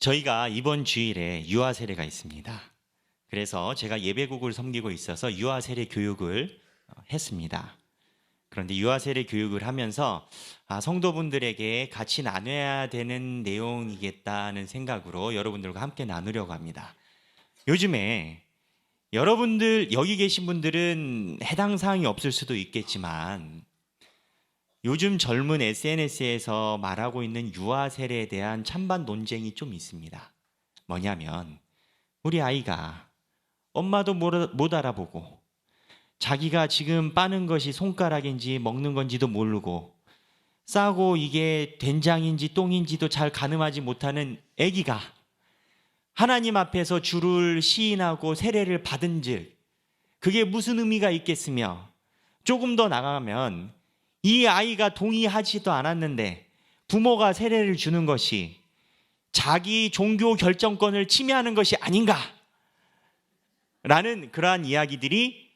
저희가 이번 주일에 유아 세례가 있습니다. 그래서 제가 예배국을 섬기고 있어서 유아 세례 교육을 어, 했습니다. 그런데 유아 세례 교육을 하면서 아, 성도분들에게 같이 나눠야 되는 내용이겠다는 생각으로 여러분들과 함께 나누려고 합니다. 요즘에 여러분들 여기 계신 분들은 해당 사항이 없을 수도 있겠지만 요즘 젊은 SNS에서 말하고 있는 유아 세례에 대한 찬반 논쟁이 좀 있습니다. 뭐냐면 우리 아이가 엄마도 못 알아보고 자기가 지금 빠는 것이 손가락인지 먹는 건지도 모르고 싸고 이게 된장인지 똥인지도 잘 가늠하지 못하는 아기가 하나님 앞에서 주를 시인하고 세례를 받은즉 그게 무슨 의미가 있겠으며 조금 더 나가면 이 아이가 동의하지도 않았는데 부모가 세례를 주는 것이 자기 종교 결정권을 침해하는 것이 아닌가? 라는 그러한 이야기들이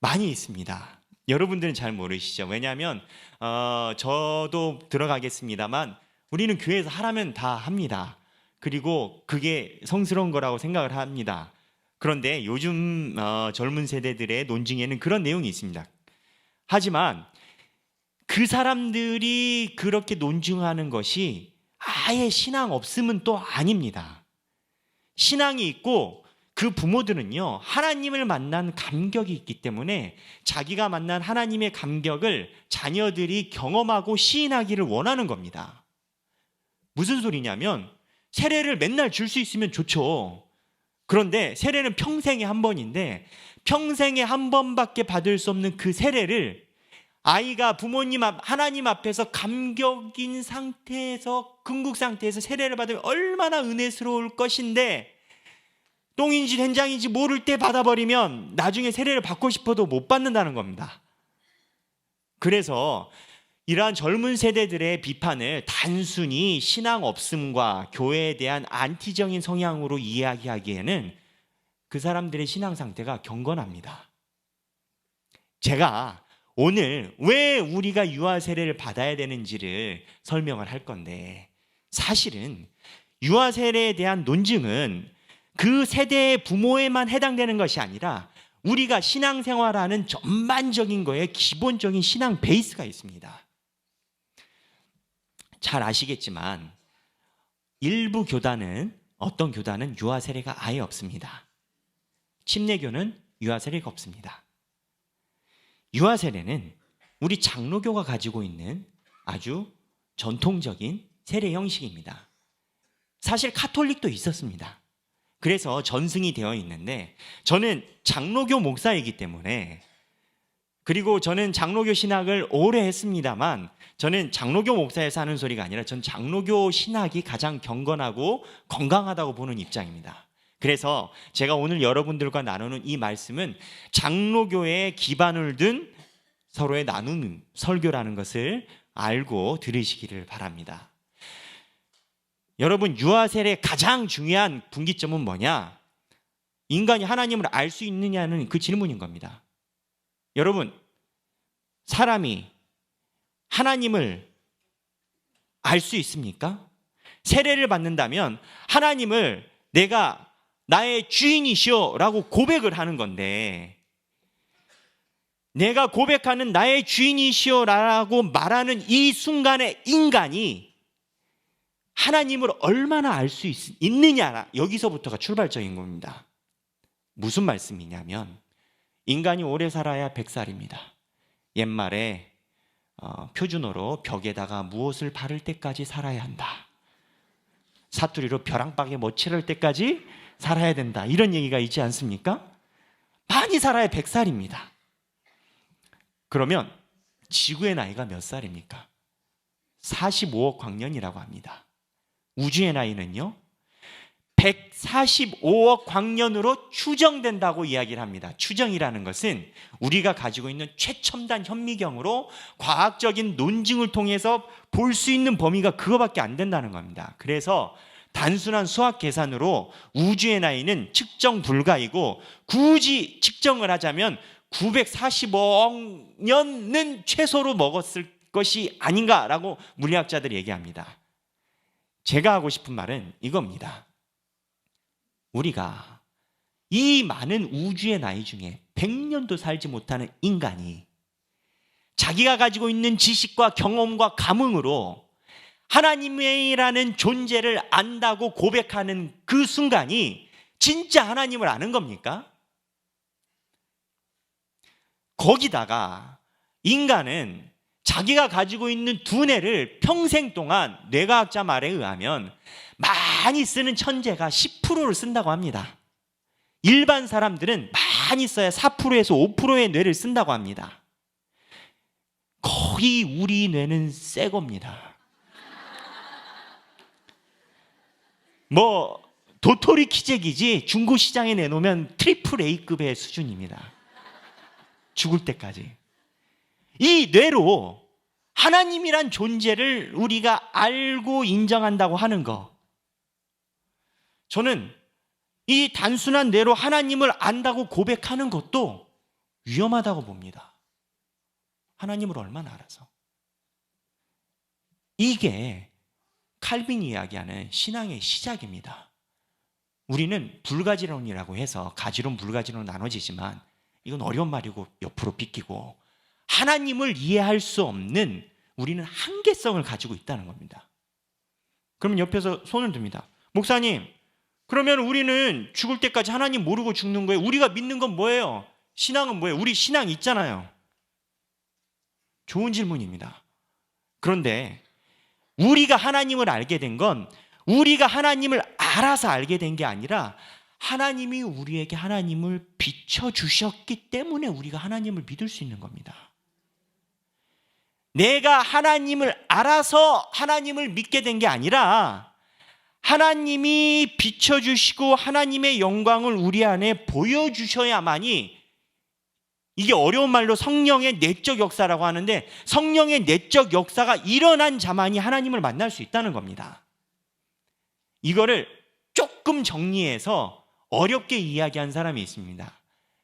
많이 있습니다. 여러분들은 잘 모르시죠? 왜냐하면 어, 저도 들어가겠습니다만 우리는 교회에서 하라면 다 합니다. 그리고 그게 성스러운 거라고 생각을 합니다. 그런데 요즘 어, 젊은 세대들의 논증에는 그런 내용이 있습니다. 하지만 그 사람들이 그렇게 논증하는 것이 아예 신앙 없음은 또 아닙니다. 신앙이 있고 그 부모들은요, 하나님을 만난 감격이 있기 때문에 자기가 만난 하나님의 감격을 자녀들이 경험하고 시인하기를 원하는 겁니다. 무슨 소리냐면, 세례를 맨날 줄 수 있으면 좋죠. 그런데 세례는 평생에 한 번인데, 평생에 한 번밖에 받을 수 없는 그 세례를 아이가 부모님 앞, 하나님 앞에서 감격인 상태에서, 궁극 상태에서 세례를 받으면 얼마나 은혜스러울 것인데, 똥인지 된장인지 모를 때 받아버리면 나중에 세례를 받고 싶어도 못 받는다는 겁니다. 그래서 이러한 젊은 세대들의 비판을 단순히 신앙 없음과 교회에 대한 안티적인 성향으로 이야기하기에는 그 사람들의 신앙 상태가 경건합니다. 제가 오늘 왜 우리가 유아 세례를 받아야 되는지를 설명을 할 건데 사실은 유아 세례에 대한 논증은 그 세대의 부모에만 해당되는 것이 아니라 우리가 신앙생활하는 전반적인 거에 기본적인 신앙 베이스가 있습니다. 잘 아시겠지만 일부 교단은 어떤 교단은 유아 세례가 아예 없습니다. 침례교는 유아 세례가 없습니다. 유아 세례는 우리 장로교가 가지고 있는 아주 전통적인 세례 형식입니다. 사실 카톨릭도 있었습니다. 그래서 전승이 되어 있는데 저는 장로교 목사이기 때문에 그리고 저는 장로교 신학을 오래 했습니다만 저는 장로교 목사에서 하는 소리가 아니라 전 장로교 신학이 가장 경건하고 건강하다고 보는 입장입니다. 그래서 제가 오늘 여러분들과 나누는 이 말씀은 장로교에 기반을 둔 서로의 나누는 설교라는 것을 알고 들으시기를 바랍니다. 여러분 유아 세례의 가장 중요한 분기점은 뭐냐? 인간이 하나님을 알 수 있느냐는 그 질문인 겁니다. 여러분 사람이 하나님을 알 수 있습니까? 세례를 받는다면 하나님을 내가 나의 주인이시오라고 고백을 하는 건데 내가 고백하는 나의 주인이시오라고 말하는 이 순간에 인간이 하나님을 얼마나 알 수 있느냐 여기서부터가 출발점인 겁니다. 무슨 말씀이냐면 인간이 오래 살아야 100살입니다. 옛말에 어, 표준어로 벽에다가 무엇을 바를 때까지 살아야 한다. 사투리로 벼랑박에 못 칠할 때까지 살아야 된다. 이런 얘기가 있지 않습니까? 많이 살아야 100살입니다. 그러면 지구의 나이가 몇 살입니까? 45억 광년이라고 합니다. 우주의 나이는요, 145억 광년으로 추정된다고 이야기를 합니다. 추정이라는 것은 우리가 가지고 있는 최첨단 현미경으로 과학적인 논증을 통해서 볼 수 있는 범위가 그거밖에 안 된다는 겁니다. 그래서 단순한 수학 계산으로 우주의 나이는 측정 불가이고 굳이 측정을 하자면 945억 년은 최소로 먹었을 것이 아닌가라고 물리학자들이 얘기합니다. 제가 하고 싶은 말은 이겁니다. 우리가 이 많은 우주의 나이 중에 100년도 살지 못하는 인간이 자기가 가지고 있는 지식과 경험과 감흥으로 하나님이라는 존재를 안다고 고백하는 그 순간이 진짜 하나님을 아는 겁니까? 거기다가 인간은 자기가 가지고 있는 두뇌를 평생 동안 뇌과학자 말에 의하면 많이 쓰는 천재가 10%를 쓴다고 합니다. 일반 사람들은 많이 써야 4%에서 5%의 뇌를 쓴다고 합니다. 거의 우리 뇌는 새 겁니다. 뭐 도토리 키재기지 중고 시장에 내놓으면 트리플 A급의 수준입니다. 죽을 때까지. 이 뇌로 하나님이란 존재를 우리가 알고 인정한다고 하는 거. 저는 이 단순한 뇌로 하나님을 안다고 고백하는 것도 위험하다고 봅니다. 하나님을 얼마나 알아서. 이게 칼빈이 이야기하는 신앙의 시작입니다. 우리는 불가지론이라고 해서 가지론 불가지론 나눠지지만 이건 어려운 말이고 옆으로 비끼고 하나님을 이해할 수 없는 우리는 한계성을 가지고 있다는 겁니다. 그러면 옆에서 손을 듭니다. 목사님, 그러면 우리는 죽을 때까지 하나님 모르고 죽는 거예요. 우리가 믿는 건 뭐예요? 신앙은 뭐예요? 우리 신앙 있잖아요. 좋은 질문입니다. 그런데 우리가 하나님을 알게 된 건 우리가 하나님을 알아서 알게 된 게 아니라 하나님이 우리에게 하나님을 비춰주셨기 때문에 우리가 하나님을 믿을 수 있는 겁니다. 내가 하나님을 알아서 하나님을 믿게 된 게 아니라 하나님이 비춰주시고 하나님의 영광을 우리 안에 보여주셔야만이 이게 어려운 말로 성령의 내적 역사라고 하는데 성령의 내적 역사가 일어난 자만이 하나님을 만날 수 있다는 겁니다. 이거를 조금 정리해서 어렵게 이야기한 사람이 있습니다.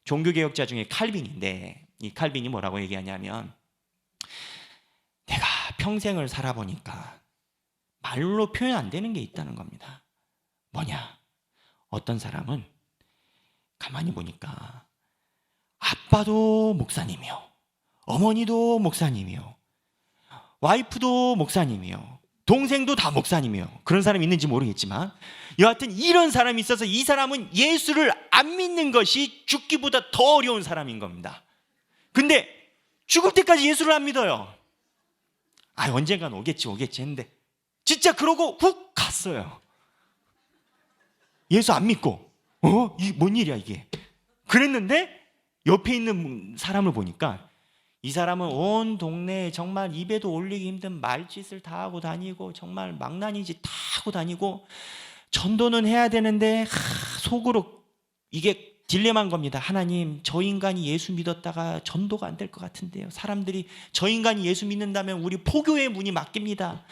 종교개혁자 중에 칼빈인데 이 칼빈이 뭐라고 얘기하냐면 내가 평생을 살아보니까 말로 표현 안 되는 게 있다는 겁니다. 뭐냐? 어떤 사람은 가만히 보니까 아빠도 목사님이요. 어머니도 목사님이요. 와이프도 목사님이요. 동생도 다 목사님이요. 그런 사람이 있는지 모르겠지만 여하튼 이런 사람이 있어서 이 사람은 예수를 안 믿는 것이 죽기보다 더 어려운 사람인 겁니다. 근데 죽을 때까지 예수를 안 믿어요. 아, 언젠간 오겠지, 오겠지 했는데 진짜 그러고 훅 갔어요. 예수 안 믿고 어? 이뭔 일이야 이게? 그랬는데 옆에 있는 사람을 보니까 이 사람은 온 동네에 정말 입에도 올리기 힘든 말짓을 다 하고 다니고 정말 망나니 짓 다 하고 다니고 전도는 해야 되는데 하, 속으로 이게 딜레마인 겁니다. 하나님, 저 인간이 예수 믿었다가 전도가 안 될 것 같은데요. 사람들이 저 인간이 예수 믿는다면 우리 포교의 문이 막힙니다.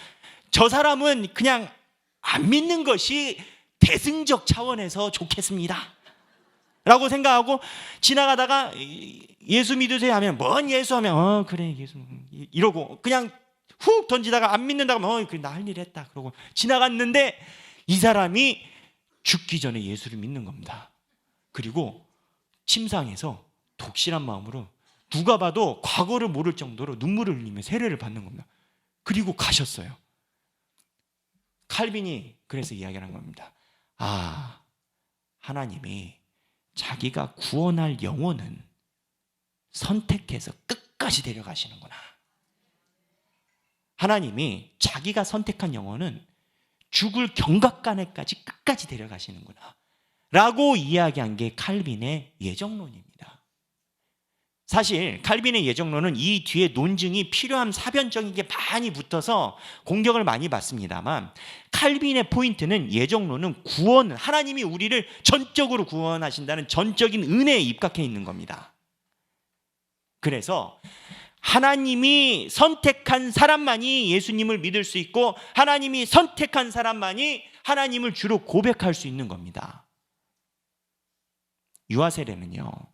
저 사람은 그냥 안 믿는 것이 대승적 차원에서 좋겠습니다. 라고 생각하고 지나가다가 예수 믿으세요 하면 뭔 예수 하면 어 그래 예수 이러고 그냥 훅 던지다가 안 믿는다고 하면 어나할 일 했다 그러고 지나갔는데 이 사람이 죽기 전에 예수를 믿는 겁니다. 그리고 침상에서 독실한 마음으로 누가 봐도 과거를 모를 정도로 눈물을 흘리며 세례를 받는 겁니다. 그리고 가셨어요. 칼빈이 그래서 이야기를 한 겁니다. 아, 하나님이 자기가 구원할 영혼은 선택해서 끝까지 데려가시는구나. 하나님이 자기가 선택한 영혼은 죽을 경각간에까지 끝까지 데려가시는구나. 라고 이야기한 게 칼빈의 예정론입니다. 사실 칼빈의 예정론은 이 뒤에 논증이 필요한 사변적인 게 많이 붙어서 공격을 많이 받습니다만 칼빈의 포인트는 예정론은 구원, 하나님이 우리를 전적으로 구원하신다는 전적인 은혜에 입각해 있는 겁니다. 그래서 하나님이 선택한 사람만이 예수님을 믿을 수 있고 하나님이 선택한 사람만이 하나님을 주로 고백할 수 있는 겁니다. 유아 세례는요.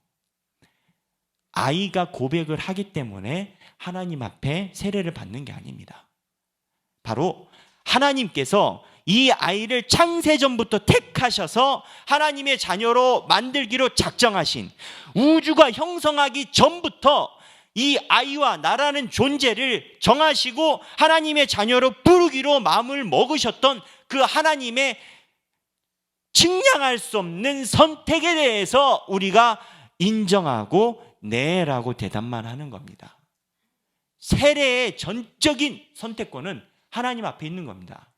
아이가 고백을 하기 때문에 하나님 앞에 세례를 받는 게 아닙니다. 바로 하나님께서 이 아이를 창세전부터 택하셔서 하나님의 자녀로 만들기로 작정하신 우주가 형성하기 전부터 이 아이와 나라는 존재를 정하시고 하나님의 자녀로 부르기로 마음을 먹으셨던 그 하나님의 측량할 수 없는 선택에 대해서 우리가 인정하고 네라고 대답만 하는 겁니다. 세례의 전적인 선택권은 하나님 앞에 있는 겁니다.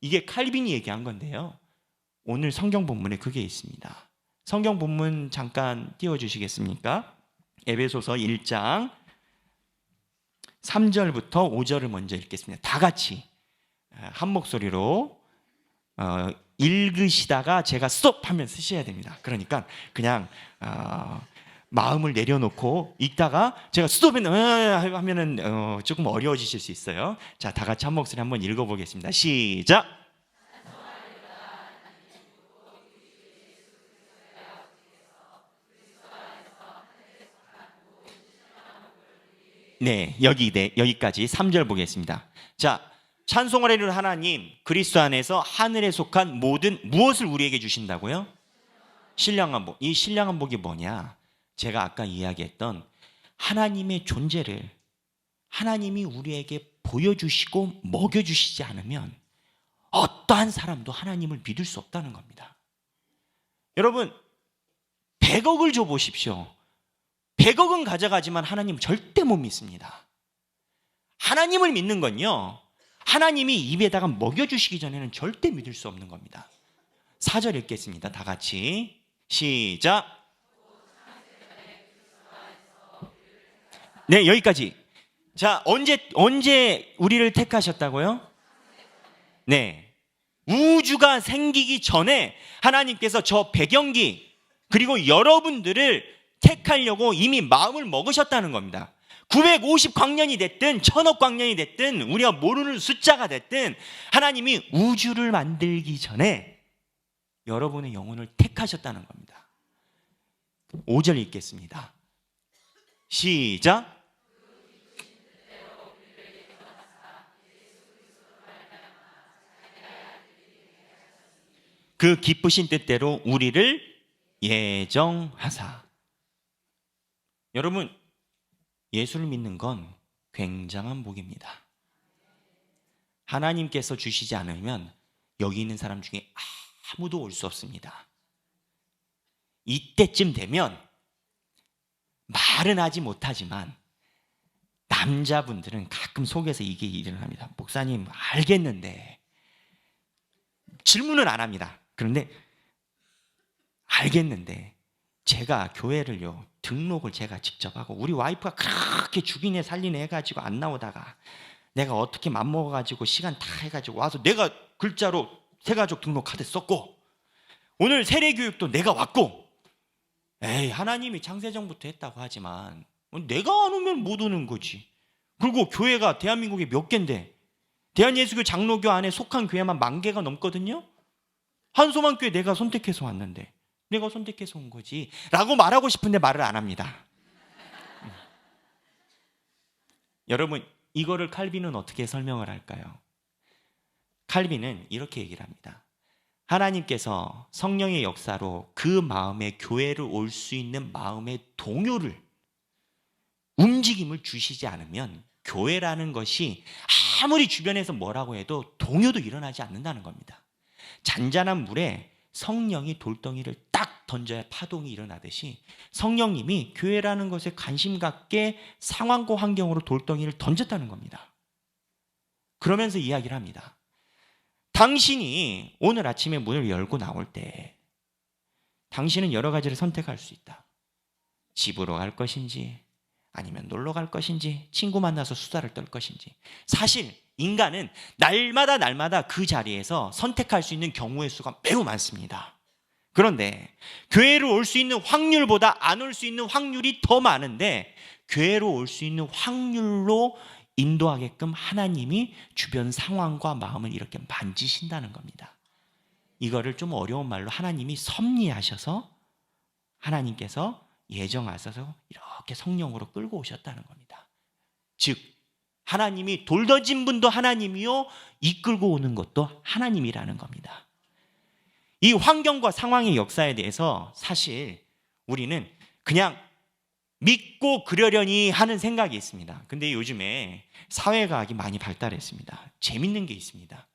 이게 칼빈이 얘기한 건데요. 오늘 성경 본문에 그게 있습니다. 성경 본문 잠깐 띄워 주시겠습니까? 에베소서 1장 3절부터 5절을 먼저 읽겠습니다. 다 같이 아, 한 목소리로 어, 읽으시다가 제가 스톱 하면 쓰셔야 됩니다. 그러니까 그냥 어, 마음을 내려놓고 읽다가 제가 스톱 하면은 어, 조금 어려워지실 수 있어요. 자, 다 같이 한 목소리 한번 읽어보겠습니다. 시작. 네, 여기 네, 여기까지 3절 보겠습니다. 자, 해주는 하나님 그리스도 안에서 하늘에 속한 모든 무엇을 우리에게 주신다고요? 신령한 복. 이 신령한 복이 뭐냐? 제가 아까 이야기했던 하나님의 존재를 하나님이 우리에게 보여주시고 먹여주시지 않으면 어떠한 사람도 하나님을 믿을 수 없다는 겁니다. 여러분, 100억을 줘 보십시오. 100억은 가져가지만 하나님 절대 못 믿습니다. 하나님을 믿는 건요, 하나님이 입에다가 먹여주시기 전에는 절대 믿을 수 없는 겁니다. 4절 읽겠습니다. 다 같이. 시작. 네, 여기까지. 자, 언제, 언제 우리를 택하셨다고요? 네. 우주가 생기기 전에 하나님께서 저 배경기, 그리고 여러분들을 택하려고 이미 마음을 먹으셨다는 겁니다. 950광년이 됐든 천억 광년이 됐든 우리가 모르는 숫자가 됐든 하나님이 우주를 만들기 전에 여러분의 영혼을 택하셨다는 겁니다. 5절 읽겠습니다. 시작. 그 기쁘신 뜻대로 우리를 예정하사. 여러분, 예수를 믿는 건 굉장한 복입니다. 하나님께서 주시지 않으면 여기 있는 사람 중에 아무도 올 수 없습니다. 이때쯤 되면 말은 하지 못하지만 남자분들은 가끔 속에서 이게 일어납니다. 목사님, 알겠는데 질문은 안 합니다. 그런데 알겠는데 제가 교회를요 등록을 제가 직접 하고 우리 와이프가 그렇게 죽이네 살리네 해가지고 안 나오다가 내가 어떻게 맘먹어가지고 시간 다 해가지고 와서 내가 글자로 세가족 등록 카드 썼고 오늘 세례 교육도 내가 왔고. 에이 하나님이 창세전부터 했다고 하지만 내가 안 오면 못 오는 거지. 그리고 교회가 대한민국에 몇 개인데 대한예수교 장로교 안에 속한 교회만 만 개가 넘거든요 한소만교회 내가 선택해서 왔는데 내가 선택해서 온 거지 라고 말하고 싶은데 말을 안 합니다 음. 여러분 이거를 칼빈은 어떻게 설명을 할까요? 칼빈은 이렇게 얘기를 합니다 하나님께서 성령의 역사로 그 마음에 교회를 올 수 있는 마음의 동요를 움직임을 주시지 않으면 교회라는 것이 아무리 주변에서 뭐라고 해도 동요도 일어나지 않는다는 겁니다. 잔잔한 물에 성령이 돌덩이를 딱 던져야 파동이 일어나듯이 성령님이 교회라는 것에 관심 갖게 상황과 환경으로 돌덩이를 던졌다는 겁니다. 그러면서 이야기를 합니다. 당신이 오늘 아침에 문을 열고 나올 때 당신은 여러 가지를 선택할 수 있다. 집으로 갈 것인지 아니면 놀러 갈 것인지 친구 만나서 수다를 떨 것인지 사실 인간은 날마다 날마다 그 자리에서 선택할 수 있는 경우의 수가 매우 많습니다. 그런데 교회를 올수 있는 확률보다 안 올 수 있는 확률이 더 많은데 교회로 올 수 있는 확률로 인도하게끔 하나님이 주변 상황과 마음을 이렇게 만지신다는 겁니다. 이거를 좀 어려운 말로 하나님이 섭리하셔서 하나님께서 예정하셔서 이렇게 성령으로 끌고 오셨다는 겁니다. 즉 하나님이 돌 던진 분도 하나님이요 이끌고 오는 것도 하나님이라는 겁니다. 이 환경과 상황의 역사에 대해서 사실 우리는 그냥 믿고 그러려니 하는 생각이 있습니다. 근데 요즘에 사회과학이 많이 발달했습니다. 재밌는 게 있습니다.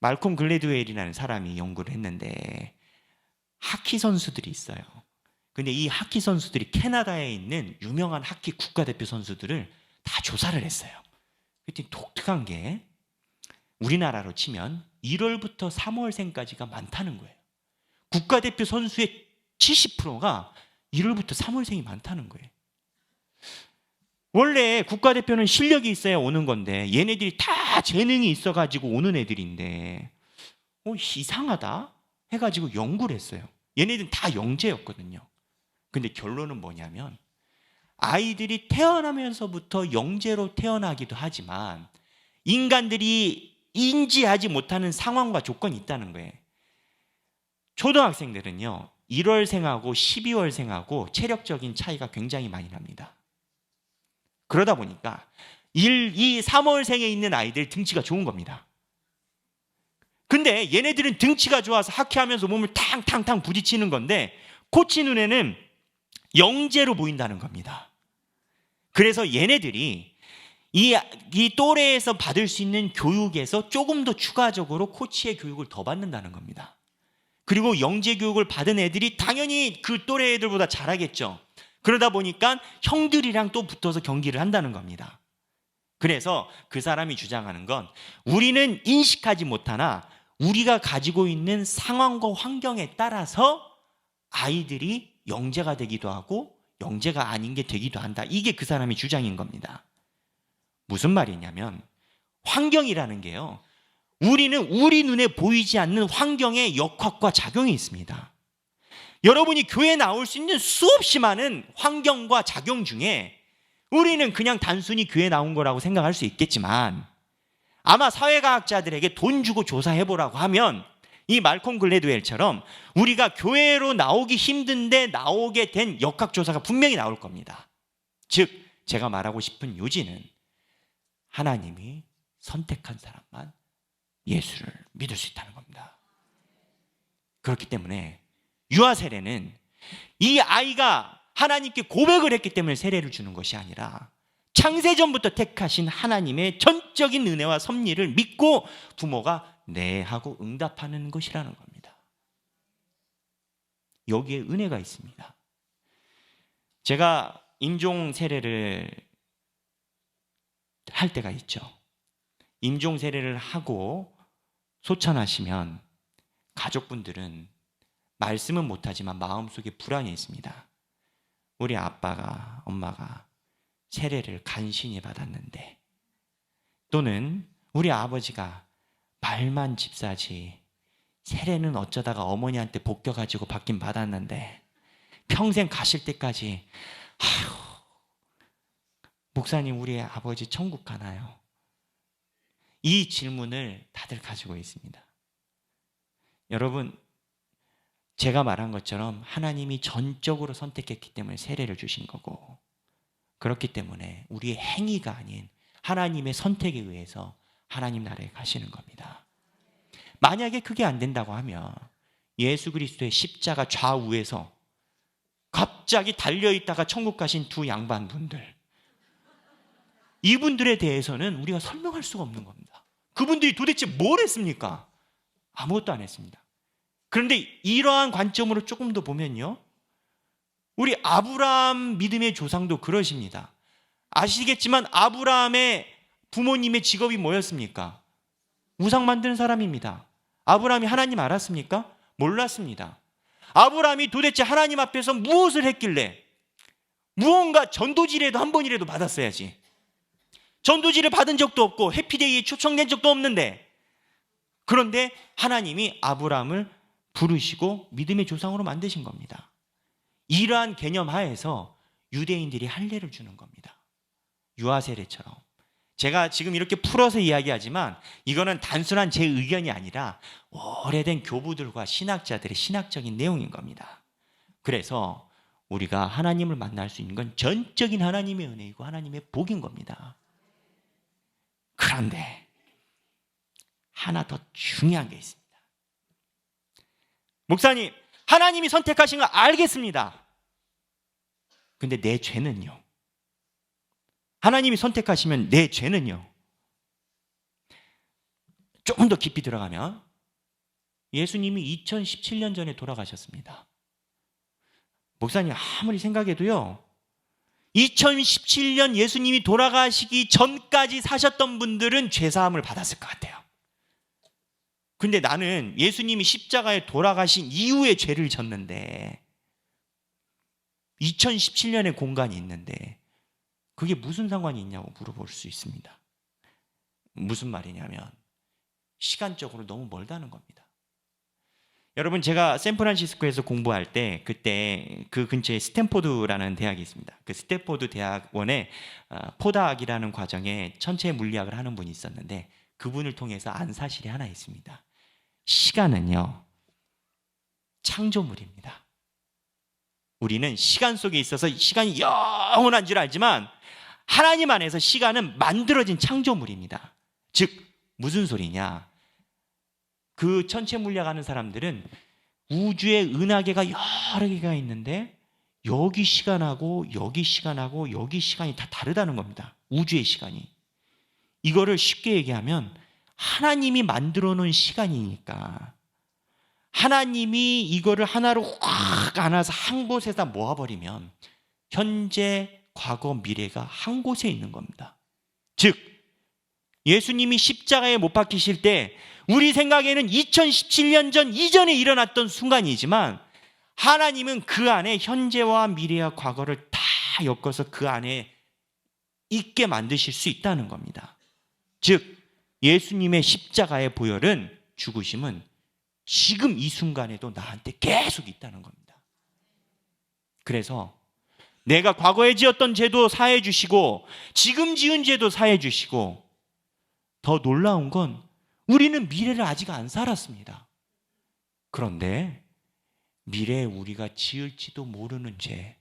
말콤 글래드웰이라는 사람이 연구를 했는데 하키 선수들이 있어요. 근데 이 하키 선수들이 캐나다에 있는 유명한 하키 국가대표 선수들을 다 조사를 했어요. 그랬더니 독특한 게 우리나라로 치면 1월부터 3월생까지가 많다는 거예요. 국가대표 선수의 70%가 1월부터 3월생이 많다는 거예요. 원래 국가대표는 실력이 있어야 오는 건데 얘네들이 다 재능이 있어가지고 오는 애들인데 어, 이상하다 해가지고 연구를 했어요. 얘네들은 다 영재였거든요. 근데 결론은 뭐냐면 아이들이 태어나면서부터 영재로 태어나기도 하지만 인간들이 인지하지 못하는 상황과 조건이 있다는 거예요. 초등학생들은요, 1월생하고 12월생하고 체력적인 차이가 굉장히 많이 납니다. 그러다 보니까 1, 2, 3월생에 있는 아이들 등치가 좋은 겁니다. 근데 얘네들은 등치가 좋아서 하키하면서 몸을 탕탕탕 부딪히는 건데 코치 눈에는 영재로 보인다는 겁니다. 그래서 얘네들이 이, 이 또래에서 받을 수 있는 교육에서 조금 더 추가적으로 코치의 교육을 더 받는다는 겁니다. 그리고 영재 교육을 받은 애들이 당연히 그 또래 애들보다 잘하겠죠. 그러다 보니까 형들이랑 또 붙어서 경기를 한다는 겁니다. 그래서 그 사람이 주장하는 건 우리는 인식하지 못하나 우리가 가지고 있는 상황과 환경에 따라서 아이들이 영재가 되기도 하고 영재가 아닌 게 되기도 한다. 이게 그 사람의 주장인 겁니다. 무슨 말이냐면 환경이라는 게요. 우리는 우리 눈에 보이지 않는 환경의 역학과 작용이 있습니다. 여러분이 교회에 나올 수 있는 수없이 많은 환경과 작용 중에 우리는 그냥 단순히 교회에 나온 거라고 생각할 수 있겠지만 아마 사회과학자들에게 돈 주고 조사해보라고 하면 이 말콤 글래드웰처럼 우리가 교회로 나오기 힘든데 나오게 된 역학조사가 분명히 나올 겁니다. 즉, 제가 말하고 싶은 요지는 하나님이 선택한 사람만 예수를 믿을 수 있다는 겁니다. 그렇기 때문에 유아 세례는 이 아이가 하나님께 고백을 했기 때문에 세례를 주는 것이 아니라 창세전부터 택하신 하나님의 전적인 은혜와 섭리를 믿고 부모가 네 하고 응답하는 것이라는 겁니다. 여기에 은혜가 있습니다. 제가 임종 세례를 할 때가 있죠. 임종 세례를 하고 소천하시면 가족분들은 말씀은 못하지만 마음속에 불안이 있습니다. 우리 아빠가 엄마가 세례를 간신히 받았는데 또는 우리 아버지가 말만 집사지 세례는 어쩌다가 어머니한테 복겨가지고 받긴 받았는데 평생 가실 때까지 아휴 목사님 우리 아버지 천국 가나요? 이 질문을 다들 가지고 있습니다. 여러분 제가 말한 것처럼 하나님이 전적으로 선택했기 때문에 세례를 주신 거고 그렇기 때문에 우리의 행위가 아닌 하나님의 선택에 의해서 하나님 나라에 가시는 겁니다. 만약에 그게 안 된다고 하면 예수 그리스도의 십자가 좌우에서 갑자기 달려 있다가 천국 가신 두 양반분들 이분들에 대해서는 우리가 설명할 수가 없는 겁니다. 그분들이 도대체 뭘 했습니까? 아무것도 안 했습니다. 그런데 이러한 관점으로 조금 더 보면요. 우리 아브라함 믿음의 조상도 그러십니다. 아시겠지만 아브라함의 부모님의 직업이 뭐였습니까? 우상 만드는 사람입니다. 아브라함이 하나님 알았습니까? 몰랐습니다. 아브라함이 도대체 하나님 앞에서 무엇을 했길래 무언가 전도지라도 한 번이라도 받았어야지. 전도지를 받은 적도 없고 해피데이에 초청된 적도 없는데 그런데 하나님이 아브라함을 부르시고 믿음의 조상으로 만드신 겁니다. 이러한 개념 하에서 유대인들이 할례를 주는 겁니다. 유아세례처럼. 제가 지금 이렇게 풀어서 이야기하지만 이거는 단순한 제 의견이 아니라 오래된 교부들과 신학자들의 신학적인 내용인 겁니다. 그래서 우리가 하나님을 만날 수 있는 건 전적인 하나님의 은혜이고 하나님의 복인 겁니다. 그런데 하나 더 중요한 게 있습니다. 목사님, 하나님이 선택하신 거 알겠습니다. 근데 내 죄는요? 하나님이 선택하시면 내 죄는요? 조금 더 깊이 들어가면 예수님이 2017년 전에 돌아가셨습니다. 목사님 아무리 생각해도요. 2017년 예수님이 돌아가시기 전까지 사셨던 분들은 죄사함을 받았을 것 같아요. 근데 나는 예수님이 십자가에 돌아가신 이후에 죄를 졌는데 2017년에 공간이 있는데 그게 무슨 상관이 있냐고 물어볼 수 있습니다. 무슨 말이냐면 시간적으로 너무 멀다는 겁니다. 여러분 제가 샌프란시스코에서 공부할 때 그때 그 근처에 스탠포드라는 대학이 있습니다. 그 스탠포드 대학원에 어, 포다학이라는 과정에 천체 물리학을 하는 분이 있었는데 그분을 통해서 안 사실이 하나 있습니다. 시간은요 창조물입니다. 우리는 시간 속에 있어서 시간이 영원한 줄 알지만 하나님 안에서 시간은 만들어진 창조물입니다. 즉 무슨 소리냐? 그 천체 물리학하는 사람들은 우주에 은하계가 여러 개가 있는데 여기 시간하고 여기 시간하고 여기 시간이 다 다르다는 겁니다. 우주의 시간이. 이거를 쉽게 얘기하면 하나님이 만들어 놓은 시간이니까 하나님이 이거를 하나로 확 안아서 한 곳에다 모아버리면 현재, 과거, 미래가 한 곳에 있는 겁니다. 즉, 예수님이 십자가에 못 박히실 때 우리 생각에는 2017년 전 이전에 일어났던 순간이지만 하나님은 그 안에 현재와 미래와 과거를 다 엮어서 그 안에 있게 만드실 수 있다는 겁니다. 즉, 예수님의 십자가의 보혈은 죽으심은 지금 이 순간에도 나한테 계속 있다는 겁니다. 그래서 내가 과거에 지었던 죄도 사해 주시고 지금 지은 죄도 사해 주시고 더 놀라운 건 우리는 미래를 아직 안 살았습니다. 그런데 미래에 우리가 지을지도 모르는 죄,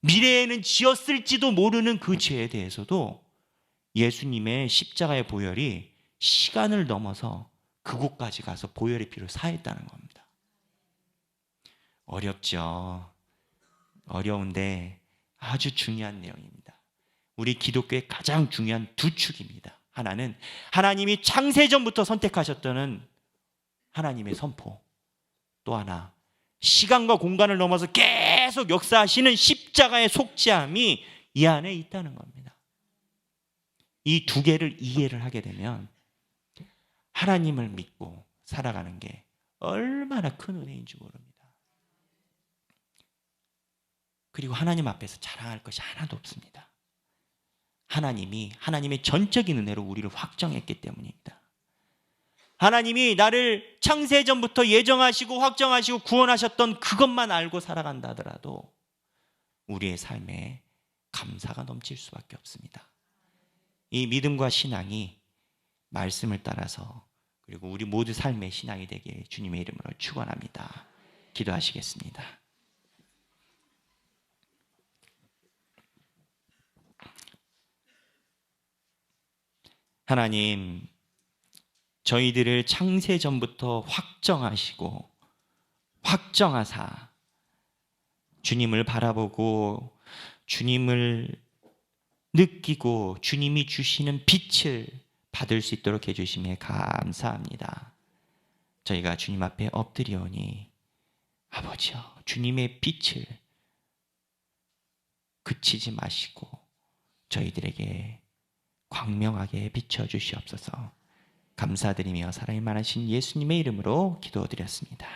미래에는 지었을지도 모르는 그 죄에 대해서도 예수님의 십자가의 보혈이 시간을 넘어서 그곳까지 가서 보혈의 피로 사했다는 겁니다. 어렵죠. 어려운데 아주 중요한 내용입니다. 우리 기독교의 가장 중요한 두 축입니다. 하나는 하나님이 창세전부터 선택하셨다는 하나님의 선포. 또 하나 시간과 공간을 넘어서 계속 역사하시는 십자가의 속죄함이 이 안에 있다는 겁니다. 이 두 개를 이해를 하게 되면 하나님을 믿고 살아가는 게 얼마나 큰 은혜인지 모릅니다. 그리고 하나님 앞에서 자랑할 것이 하나도 없습니다. 하나님이 하나님의 전적인 은혜로 우리를 확정했기 때문입니다. 하나님이 나를 창세 전부터 예정하시고 확정하시고 구원하셨던 그것만 알고 살아간다 하더라도 우리의 삶에 감사가 넘칠 수밖에 없습니다. 이 믿음과 신앙이 말씀을 따라서 그리고 우리 모두 삶의 신앙이 되게 주님의 이름으로 축원합니다. 기도하시겠습니다. 하나님, 저희들을 창세 전부터 확정하시고 확정하사 주님을 바라보고 주님을 느끼고 주님이 주시는 빛을 받을 수 있도록 해주심에 감사합니다. 저희가 주님 앞에 엎드리오니 아버지여 주님의 빛을 그치지 마시고 저희들에게 광명하게 비춰 주시옵소서. 감사드리며 사랑이 많으신 예수님의 이름으로 기도드렸습니다.